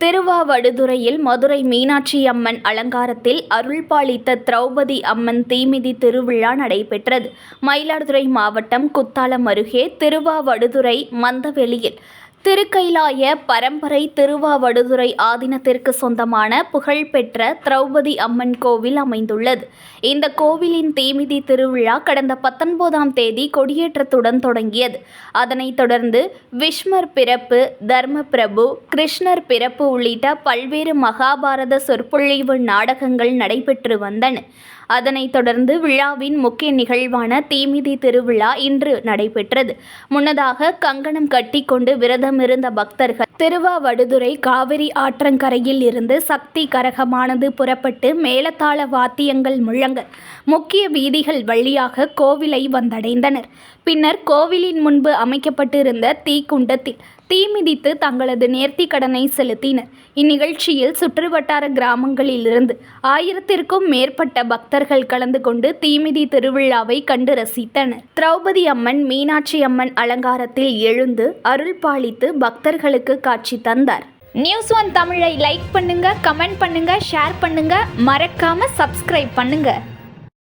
திருவாவடுதுறையில் மதுரை மீனாட்சி அம்மன் அலங்காரத்தில் அருள்பாலித்த திரௌபதி அம்மன் தீமிதி திருவிழா நடைபெற்றது. மயிலாடுதுறை மாவட்டம் குத்தாலம் அருகே திருவாவடுதுறை மந்தவெளியில் திருக்கைலாய பரம்பரை திருவாவடுதுறை ஆதீனத்திற்கு சொந்தமான புகழ்பெற்ற திரௌபதி அம்மன் கோவில் அமைந்துள்ளது. இந்த கோவிலின் தீமிதி திருவிழா கடந்த பத்தொன்பதாம் தேதி கொடியேற்றத்துடன் தொடங்கியது. அதனைத் தொடர்ந்து விஷ்மர் பிறப்பு தர்மபிரபு கிருஷ்ணர் பிறப்பு உள்ளிட்ட பல்வேறு மகாபாரத சொற்பொழிவு நாடகங்கள் நடைபெற்று வந்தன. அதனைத் தொடர்ந்து விழாவின் முக்கிய நிகழ்வான தீமிதி திருவிழா இன்று நடைபெற்றது. முன்னதாக கங்கணம் கட்டிக்கொண்டு விரதம் விரதமிருந்த பக்தர்கள் திருவாவடுதுறை காவிரி ஆற்றங்கரையில் இருந்து சக்தி கரகமானது புறப்பட்டு மேலத்தாள வாத்தியங்கள் முழங்க முக்கிய வீதிகள் வழியாக கோவிலை வந்தடைந்தனர். பின்னர் கோவிலின் முன்பு அமைக்கப்பட்டிருந்த தீக்குண்டத்தில் தீமிதித்து தங்களது நேர்த்தி கடனை செலுத்தினர். இந்நிகழ்ச்சியில் சுற்றுவட்டார கிராமங்களிலிருந்து ஆயிரத்திற்கும் மேற்பட்ட பக்தர்கள் கலந்து கொண்டு தீமிதி திருவிழாவை கண்டு ரசித்தனர். திரௌபதி அம்மன் மீனாட்சி அம்மன் அலங்காரத்தில் எழுந்து அருள் பாலித்து பக்தர்களுக்கு காட்சி தந்தார். நியூஸ் ஒன் தமிழை லைக் பண்ணுங்க கமெண்ட் பண்ணுங்க ஷேர் பண்ணுங்க. மறக்காம சப்ஸ்கிரைப் பண்ணுங்க.